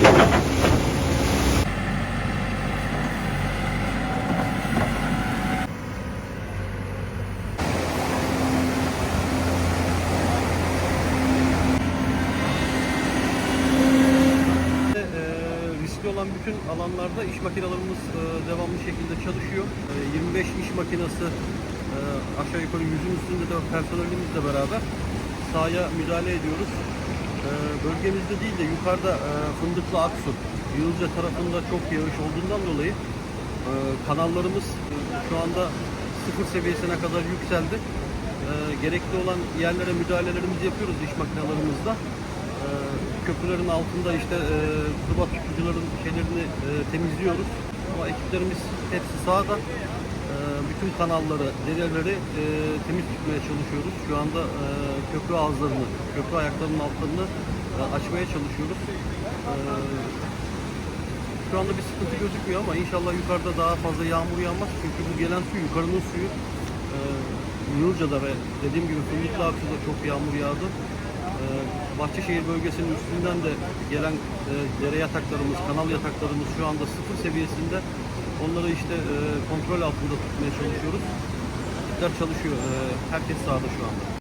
Ee, olan bütün alanlarda iş makinelerimiz e, devamlı şekilde çalışıyor. Ee, 25 iş makinesi e, aşağı yukarı yüzün üstünde de personelimizle beraber sahaya müdahale ediyoruz. E, bölgemizde değil de yukarıda e, Fındıklı Aksu, Yılca tarafında çok yağış olduğundan dolayı e, kanallarımız e, şu anda sıfır seviyesine kadar yükseldi. Gerekli olan yerlere müdahalelerimizi yapıyoruz iş makinelerimizle. E, köprülerin altında işte turbat tutucuların şeylerini temizliyoruz. Ama ekiplerimiz hepsi sahada. E, bütün kanalları, dereleri e, temiz tutmaya çalışıyoruz. Şu anda e, köprü ağızlarını, köprü ayaklarının altlarını e, açmaya çalışıyoruz. E, şu anda bir sıkıntı gözükmüyor ama inşallah yukarıda daha fazla yağmur yağmaz. Çünkü bu gelen su yukarının suyu. E, Yılca'da ve dediğim gibi Fındıklı Aksu'da çok yağmur yağdı. E, Bahçeşehir bölgesinin üstünden de gelen e, dere yataklarımız, kanal yataklarımız şu anda sıfır seviyesinde. Onları işte e, kontrol altında tutmaya çalışıyoruz. Ekipler çalışıyor. E, herkes sahada şu anda.